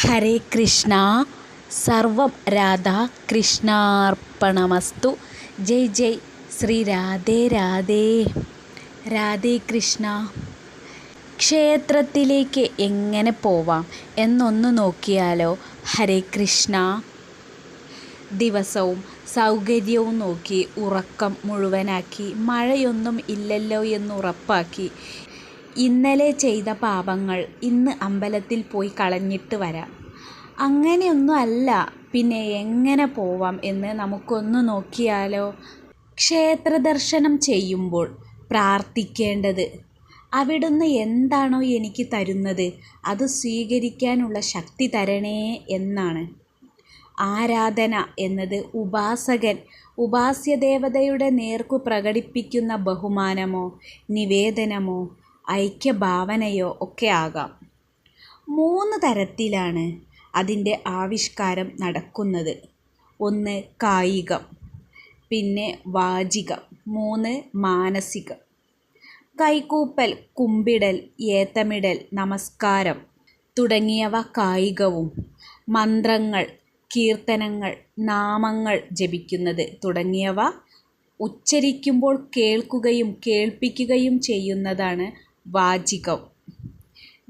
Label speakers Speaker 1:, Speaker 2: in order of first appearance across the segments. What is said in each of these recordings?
Speaker 1: ഹരേ കൃഷ്ണ. സർവം രാധാ കൃഷ്ണാർപ്പണമസ്തു. ജയ് ജയ് ശ്രീ രാധേ രാധേ. രാധേ കൃഷ്ണ. ക്ഷേത്രത്തിലേക്ക് എങ്ങനെ പോവാം എന്നൊന്ന് നോക്കിയാലോ? ഹരേ കൃഷ്ണ. ദിവസവും സൗകര്യവും നോക്കി ഉറക്കം മുഴുവനാക്കി മഴയൊന്നും ഇല്ലല്ലോ എന്നുറപ്പാക്കി ഇന്നലെ ചെയ്ത പാപങ്ങൾ ഇന്ന് അമ്പലത്തിൽ പോയി കളഞ്ഞിട്ട് വരാം. അങ്ങനെയൊന്നും അല്ല പിന്നെ എങ്ങനെ പോവാം എന്ന് നമുക്കൊന്ന് നോക്കിയാലോ? ക്ഷേത്ര ദർശനം ചെയ്യുമ്പോൾ പ്രാർത്ഥിക്കേണ്ടത് അവിടുന്ന് എന്താണോ എനിക്ക് തരുന്നത് അത് സ്വീകരിക്കാനുള്ള ശക്തി തരണേ എന്നാണ്. ആരാധന എന്നത് ഉപാസകൻ ഉപാസ്യദേവതയുടെ നേർക്കു പ്രകടിപ്പിക്കുന്ന ബഹുമാനമോ നിവേദനമോ ഐക്യഭാവനയോ ഒക്കെ ആകാം. മൂന്ന് തരത്തിലാണ് അതിന്റെ ആവിഷ്കാരം നടക്കുന്നത്. ഒന്ന് കായികം പിന്നെ വാചികം മൂന്ന് മാനസികം. കൈകൂപ്പൽ കുമ്പിടൽ ഏത്തമിടൽ നമസ്കാരം തുടങ്ങിയവ കായികവും മന്ത്രങ്ങൾ കീർത്തനങ്ങൾ നാമങ്ങൾ ജപിക്കുന്നത് തുടങ്ങിയവ ഉച്ചരിക്കുമ്പോൾ കേൾക്കുകയും കേൾപ്പിക്കുകയും ചെയ്യുന്നതാണ് വാചികം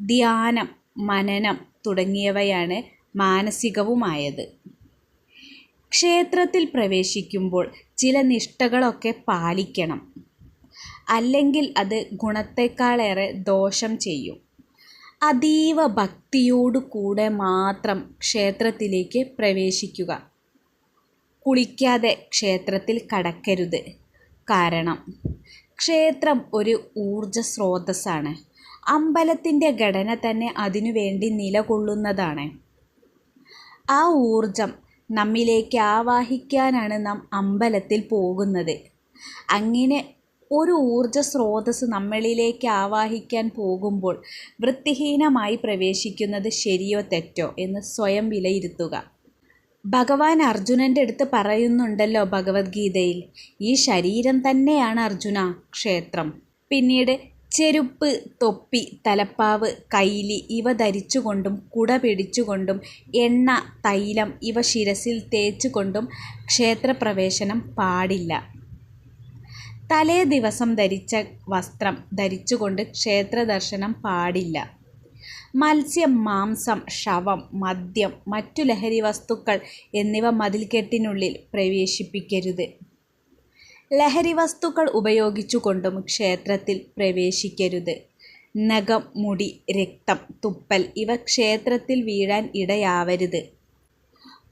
Speaker 1: ധ്യാനം മനനം തുടങ്ങിയവയാണ് മാനസികവുമായത്. ക്ഷേത്രത്തിൽ പ്രവേശിക്കുമ്പോൾ ചില നിഷ്ഠകളൊക്കെ പാലിക്കണം. അല്ലെങ്കിൽ അത് ഗുണത്തെക്കാളേറെ ദോഷം ചെയ്യും. അതീവ ഭക്തിയോടു കൂടെ മാത്രം ക്ഷേത്രത്തിലേക്ക് പ്രവേശിക്കുക. കുളിക്കാതെ ക്ഷേത്രത്തിൽ കടക്കരുത്. കാരണം ക്ഷേത്രം ഒരു ഊർജ സ്രോതസ്സാണ് അമ്പലത്തിന്റെ ഘടന തന്നെ അതിനുവേണ്ടി നിലകൊള്ളുന്നതാണ്. ആ ഊർജം നമ്മിലേക്ക് ആവാഹിക്കാനാണ് നാം അമ്പലത്തിൽ പോകുന്നത്. അങ്ങനെ ഒരു ഊർജ സ്രോതസ് നമ്മളിലേക്ക് ആവാഹിക്കാൻ പോകുമ്പോൾ വൃത്തിഹീനമായി പ്രവേശിക്കുന്നത് ശരിയോ തെറ്റോ എന്ന് സ്വയം വിലയിരുത്തുക. ഭഗവാൻ അർജുനന്റെ അടുത്ത് പറയുന്നുണ്ടല്ലോ ഭഗവത്ഗീതയിൽ. ഈ ശരീരം തന്നെയാണ് അർജുന ക്ഷേത്രം. പിന്നീട് ചെരുപ്പ് തൊപ്പി തലപ്പാവ് കൈലി ഇവ ധരിച്ചുകൊണ്ടും കുട പിടിച്ചുകൊണ്ടും എണ്ണ തൈലം ഇവ ശിരസിൽ തേച്ചുകൊണ്ടും ക്ഷേത്രപ്രവേശനം പാടില്ല. തലേ ദിവസം ധരിച്ച വസ്ത്രം ധരിച്ചുകൊണ്ട് ക്ഷേത്ര ദർശനം പാടില്ല. മത്സ്യം മാംസം ശവം മദ്യം മറ്റു ലഹരി വസ്തുക്കൾ എന്നിവ മതിൽക്കെട്ടിനുള്ളിൽ പ്രവേശിപ്പിക്കരുത്. ലഹരി വസ്തുക്കൾ ഉപയോഗിച്ചുകൊണ്ടും ക്ഷേത്രത്തിൽ പ്രവേശിക്കരുത്. നഖം മുടി രക്തം തുപ്പൽ ഇവ ക്ഷേത്രത്തിൽ വീഴാൻ ഇടയാവരുത്.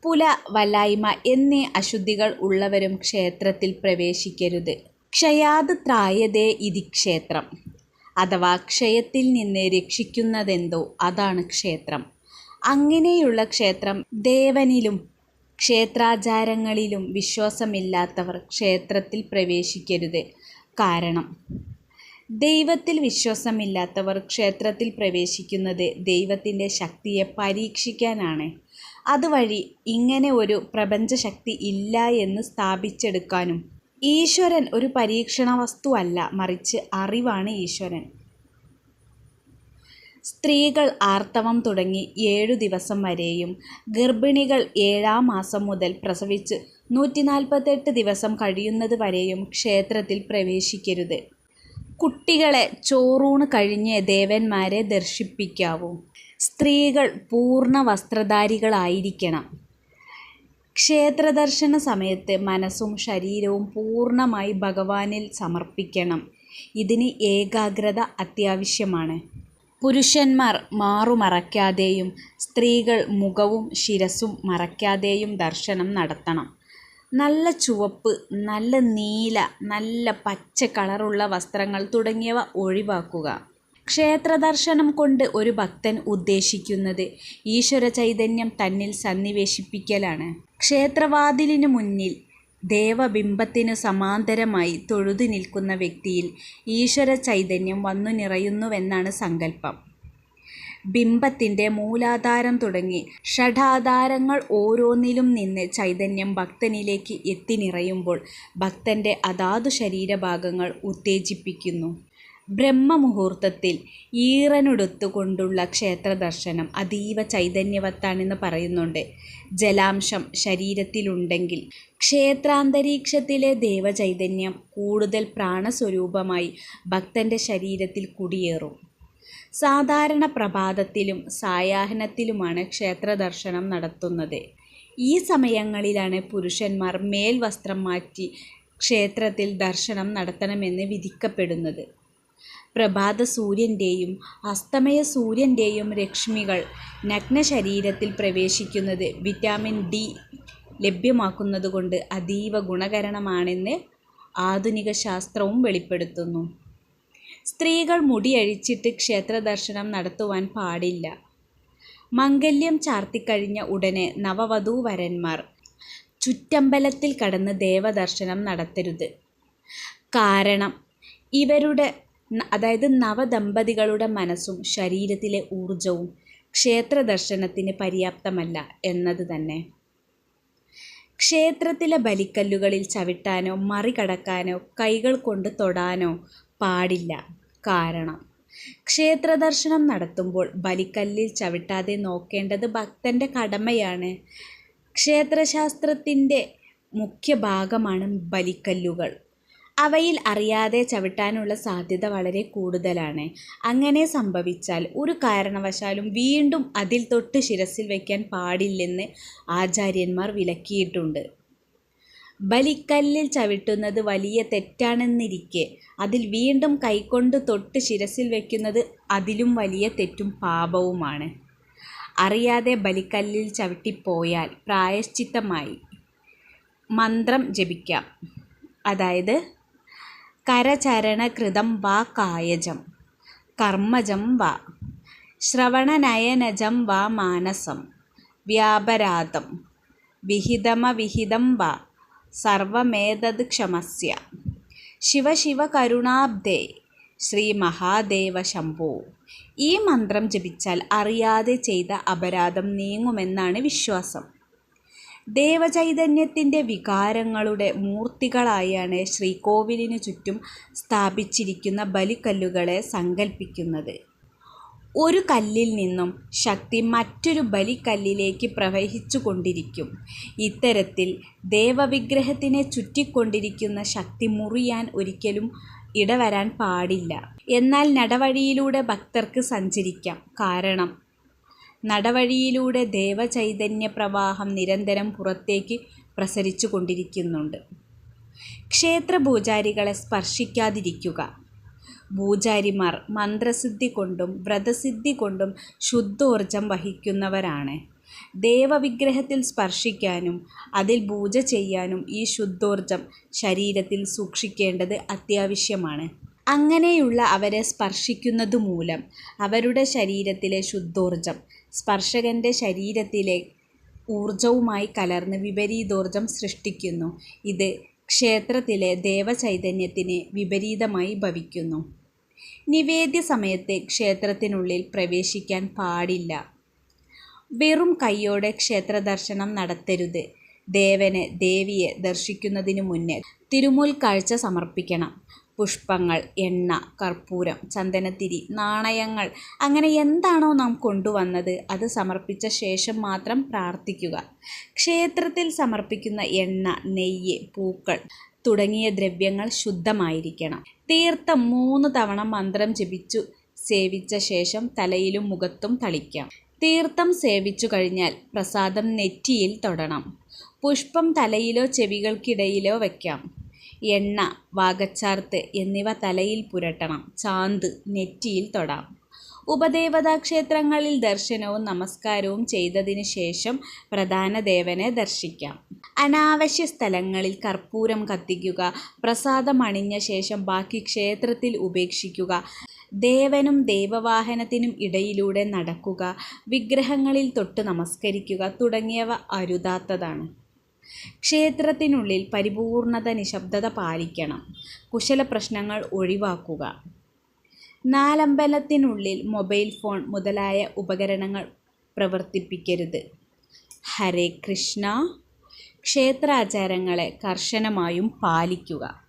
Speaker 1: പുല വലായ്മ എന്നീ അശുദ്ധികൾ ഉള്ളവരും ക്ഷേത്രത്തിൽ പ്രവേശിക്കരുത്. ക്ഷയാത് ത്രായതേ ഇതി ക്ഷേത്രം. അഥവാ ക്ഷയത്തിൽ നിന്ന് രക്ഷിക്കുന്നതെന്തോ അതാണ് ക്ഷേത്രം. അങ്ങനെയുള്ള ക്ഷേത്രം ദേവനിലും ക്ഷേത്രാചാരങ്ങളിലും വിശ്വാസമില്ലാത്തവർ ക്ഷേത്രത്തിൽ പ്രവേശിക്കരുത്. കാരണം ദൈവത്തിൽ വിശ്വാസമില്ലാത്തവർ ക്ഷേത്രത്തിൽ പ്രവേശിക്കുന്നത് ദൈവത്തിന്റെ ശക്തിയെ പരീക്ഷിക്കാനാണ്. അതുവഴി ഇങ്ങനെ ഒരു പ്രപഞ്ചശക്തി ഇല്ല എന്ന് സ്ഥാപിച്ചെടുക്കാനും ഈശ്വരൻ ഒരു പരീക്ഷണ വസ്തുവല്ല മറിച്ച് അറിവാണ് ഈശ്വരൻ. സ്ത്രീകൾ ആർത്തവം തുടങ്ങി ഏഴു ദിവസം വരെയും ഗർഭിണികൾ ഏഴാം മാസം മുതൽ പ്രസവിച്ച് നൂറ്റി നാൽപ്പത്തെട്ട് ദിവസം കഴിയുന്നത് വരെയും ക്ഷേത്രത്തിൽ പ്രവേശിക്കരുത്. കുട്ടികളെ ചോറൂണ് കഴിഞ്ഞ് ദേവന്മാരെ ദർശിപ്പിക്കാവൂ. സ്ത്രീകൾ പൂർണ വസ്ത്രധാരികളായിരിക്കണം. ക്ഷേത്രദർശന സമയത്ത് മനസ്സും ശരീരവും പൂർണമായി ഭഗവാനിൽ സമർപ്പിക്കണം. ഇതിന് ഏകാഗ്രത അത്യാവശ്യമാണ്. പുരുഷന്മാർ മാറുമറയ്ക്കാതെയും സ്ത്രീകൾ മുഖവും ശിരസും മറയ്ക്കാതെയും ദർശനം നടത്തണം. നല്ല ചുവപ്പ് നല്ല നീല നല്ല പച്ച കളറുള്ള വസ്ത്രങ്ങൾ തുടങ്ങിയവ ഒഴിവാക്കുക. ക്ഷേത്രദർശനം കൊണ്ട് ഒരു ഭക്തൻ ഉദ്ദേശിക്കുന്നത് ഈശ്വര ചൈതന്യം തന്നിൽ സന്നിവേശിപ്പിക്കലാണ്. ക്ഷേത്രവാതിലിനു മുന്നിൽ ദേവബിംബത്തിനു സമാന്തരമായി തൊഴുതു നിൽക്കുന്ന വ്യക്തിയിൽ ഈശ്വര ചൈതന്യം വന്നു നിറയുന്നുവെന്നാണ് സങ്കല്പം. ബിംബത്തിന്റെ മൂലാധാരം തുടങ്ങി ഷഡാധാരങ്ങൾ ഓരോന്നിലും നിന്ന് ചൈതന്യം ഭക്തനിലേക്ക് എത്തി നിറയുമ്പോൾ ഭക്തന്റെ അതാതു ശരീരഭാഗങ്ങൾ ഉത്തേജിപ്പിക്കുന്നു. ബ്രഹ്മമുഹൂർത്തത്തിൽ ഈറനൊടുത്തുകൊണ്ടുള്ള ക്ഷേത്രദർശനം അതീവ ചൈതന്യവത്താണെന്ന് പറയുന്നുണ്ട്. ജലാംശം ശരീരത്തിലുണ്ടെങ്കിൽ ക്ഷേത്രാന്തരീക്ഷത്തിലെ ദേവചൈതന്യം കൂടുതൽ പ്രാണസ്വരൂപമായി ഭക്തന്റെ ശരീരത്തിൽ കുടിയേറും. സാധാരണ പ്രഭാതത്തിലും സായാഹ്നത്തിലുമാണ് ക്ഷേത്രദർശനം നടത്തുന്നത്. ഈ സമയങ്ങളിലാണ് പുരുഷന്മാർ മേൽവസ്ത്രം മാറ്റി ക്ഷേത്രത്തിൽ ദർശനം നടത്തണമെന്ന് വിധിക്കപ്പെടുന്നത്. പ്രഭാതസൂര്യന്റെയും രക്ഷ്മികൾ രശ്മികൾ നഗ്നശരീരത്തിൽ പ്രവേശിക്കുന്നത് വിറ്റാമിൻ ഡി ലഭ്യമാക്കുന്നതുകൊണ്ട് അതീവ ഗുണകരമാണെന്ന് ആധുനിക ശാസ്ത്രവും വെളിപ്പെടുത്തുന്നു. സ്ത്രീകൾ മുടിയഴിച്ചിട്ട് ക്ഷേത്രദർശനം നടത്തുവാൻ പാടില്ല. മംഗല്യം ചാർത്തിക്കഴിഞ്ഞ ഉടനെ നവവധൂവരന്മാർ ചുറ്റമ്പലത്തിൽ കടന്ന് ദേവദർശനം നടത്തരുത്. കാരണം ഇവരുടെ അതായത് നവദമ്പതികളുടെ മനസ്സും ശരീരത്തിലെ ഊർജവും ക്ഷേത്ര ദർശനത്തിന് പര്യാപ്തമല്ല എന്നത് തന്നെ. ക്ഷേത്രത്തിലെ ബലിക്കല്ലുകളിൽ ചവിട്ടാനോ മറികടക്കാനോ കൈകൾ കൊണ്ട് തൊടാനോ പാടില്ല. കാരണം ക്ഷേത്ര ദർശനം നടത്തുമ്പോൾ ബലിക്കല്ലിൽ ചവിട്ടാതെ നോക്കേണ്ടത് ഭക്തന്റെ കടമയാണ്. ക്ഷേത്രശാസ്ത്രത്തിന്റെ മുഖ്യഭാഗമാണ് ബലിക്കല്ലുകൾ. അവയിൽ അറിയാതെ ചവിട്ടാനുള്ള സാധ്യത വളരെ കൂടുതലാണ്. അങ്ങനെ സംഭവിച്ചാൽ ഒരു കാരണവശാലും വീണ്ടും അതിൽ തൊട്ട് ശിരസിൽ വയ്ക്കാൻ പാടില്ലെന്ന് ആചാര്യന്മാർ വിലക്കിയിട്ടുണ്ട്. ബലിക്കല്ലിൽ ചവിട്ടുന്നത് വലിയ തെറ്റാണെന്നിരിക്കെ അതിൽ വീണ്ടും കൈകൊണ്ട് തൊട്ട് ശിരസിൽ വയ്ക്കുന്നത് അതിലും വലിയ തെറ്റും പാപവുമാണ്. അറിയാതെ ബലിക്കല്ലിൽ ചവിട്ടിപ്പോയാൽ പ്രായശ്ചിത്തമായി മന്ത്രം ജപിക്കാം. അതായത് കരചരണകൃതം വാ കായജം, കർമ്മജം വാ, ശ്രവണനയനജം വാ മാനസം, വ്യാപരാധം, വിഹിതമവിഹിതം വാ സർവമേതത് ക്ഷമസ്യ. ശിവ ശിവ ശ്രീ മഹാദേവ ശംഭോ. ഈ മന്ത്രം ജപിച്ചാൽ അറിയാതെ ചെയ്ത അപരാധം നീങ്ങുമെന്നാണ് വിശ്വാസം. ദേവചൈതന്യത്തിന്റെ വികാരങ്ങളുടെ മൂർത്തികളായാണ് ശ്രീകോവിലിനു ചുറ്റും സ്ഥാപിച്ചിരിക്കുന്ന ബലിക്കല്ലുകളെ സങ്കൽപ്പിക്കുന്നത് ഒരു കല്ലിൽ നിന്നും ശക്തി മറ്റൊരു ബലിക്കല്ലിലേക്ക് പ്രവഹിച്ചുകൊണ്ടിരിക്കും. ഇത്തരത്തിൽ ദേവവിഗ്രഹത്തിനെ ചുറ്റിക്കൊണ്ടിരിക്കുന്ന ശക്തി മുറിയാൻ ഒരിക്കലും ഇടവരാൻ പാടില്ല. എന്നാൽ നടവഴിയിലൂടെ ഭക്തർക്ക് സഞ്ചരിക്കാം. കാരണം നടവഴിയിലൂടെ ദേവചൈതന്യ പ്രവാഹം നിരന്തരം പുറത്തേക്ക് പ്രസരിച്ചു കൊണ്ടിരിക്കുന്നുണ്ട് ക്ഷേത്ര പൂജാരികളെ സ്പർശിക്കാതിരിക്കുക. പൂജാരിമാർ മന്ത്രസിദ്ധി കൊണ്ടും വ്രതസിദ്ധി കൊണ്ടും ശുദ്ധോർജം വഹിക്കുന്നവരാണ്. ദേവവിഗ്രഹത്തിൽ സ്പർശിക്കാനും അതിൽ പൂജ ചെയ്യാനും ഈ ശുദ്ധോർജം ശരീരത്തിൽ സൂക്ഷിക്കേണ്ടത് അത്യാവശ്യമാണ്. അങ്ങനെയുള്ള അവരെ സ്പർശിക്കുന്നതുമൂലം അവരുടെ ശരീരത്തിലെ ശുദ്ധോർജം സ്പർശകന്റെ ശരീരത്തിലെ ഊർജവുമായി കലർന്ന് വിപരീതോർജം സൃഷ്ടിക്കുന്നു. ഇത് ക്ഷേത്രത്തിലെ ദേവചൈതന്യത്തിന് വിപരീതമായി ഭവിക്കുന്നു. നിവേദ്യ സമയത്ത് ക്ഷേത്രത്തിനുള്ളിൽ പ്രവേശിക്കാൻ പാടില്ല. വെറും കൈയോടെ ക്ഷേത്രദർശനം നടത്തരുത്. ദേവന് ദേവിയെ ദർശിക്കുന്നതിനു മുന്നേ തിരുമുൽ കാഴ്ച സമർപ്പിക്കണം. പുഷ്പങ്ങൾ, എണ്ണ, കർപ്പൂരം, ചന്ദനത്തിരി, നാണയങ്ങൾ അങ്ങനെ എന്താണോ നാം കൊണ്ടുവന്നത് അത് സമർപ്പിച്ച ശേഷം മാത്രം പ്രാർത്ഥിക്കുക. ക്ഷേത്രത്തിൽ സമർപ്പിക്കുന്ന എണ്ണ, നെയ്യ്, പൂക്കൾ തുടങ്ങിയ ദ്രവ്യങ്ങൾ ശുദ്ധമായിരിക്കണം. തീർത്ഥം മൂന്ന് തവണ മന്ത്രം ജപിച്ചു സേവിച്ച ശേഷം തലയിലും മുഖത്തും തളിക്കാം. തീർത്ഥം സേവിച്ചു കഴിഞ്ഞാൽ പ്രസാദം നെറ്റിയിൽ തൊടണം. പുഷ്പം തലയിലോ ചെവികൾക്കിടയിലോ വയ്ക്കാം. എണ്ണ, വാകച്ചാർത്ത് എന്നിവ തലയിൽ പുരട്ടണം. ചാന്ത് നെറ്റിയിൽ തൊടാം. ഉപദേവതാ ക്ഷേത്രങ്ങളിൽ ദർശനവും നമസ്കാരവും ചെയ്തതിനു ശേഷം പ്രധാന ദേവനെ ദർശിക്കാം. അനാവശ്യ സ്ഥലങ്ങളിൽ കർപ്പൂരം കത്തിക്കുക. പ്രസാദം അണിഞ്ഞ ശേഷം ബാക്കി ക്ഷേത്രത്തിൽ ഉപേക്ഷിക്കുക. ദേവനും ദേവവാഹനത്തിനും ഇടയിലൂടെ നടക്കുക. വിഗ്രഹങ്ങളിൽ തൊട്ട് നമസ്കരിക്കുക തുടങ്ങിയവ അരുതാത്തതാണ്. ക്ഷേത്രത്തിനുള്ളിൽ പരിപൂർണത നിശബ്ദത പാലിക്കണം. കുശല പ്രശ്നങ്ങൾ ഒഴിവാക്കുക. നാലമ്പലത്തിനുള്ളിൽ മൊബൈൽ ഫോൺ മുതലായ ഉപകരണങ്ങൾ പ്രവർത്തിപ്പിക്കരുത്. ഹരേ കൃഷ്ണ. ക്ഷേത്രാചാരങ്ങളെ കർശനമായും പാലിക്കുക.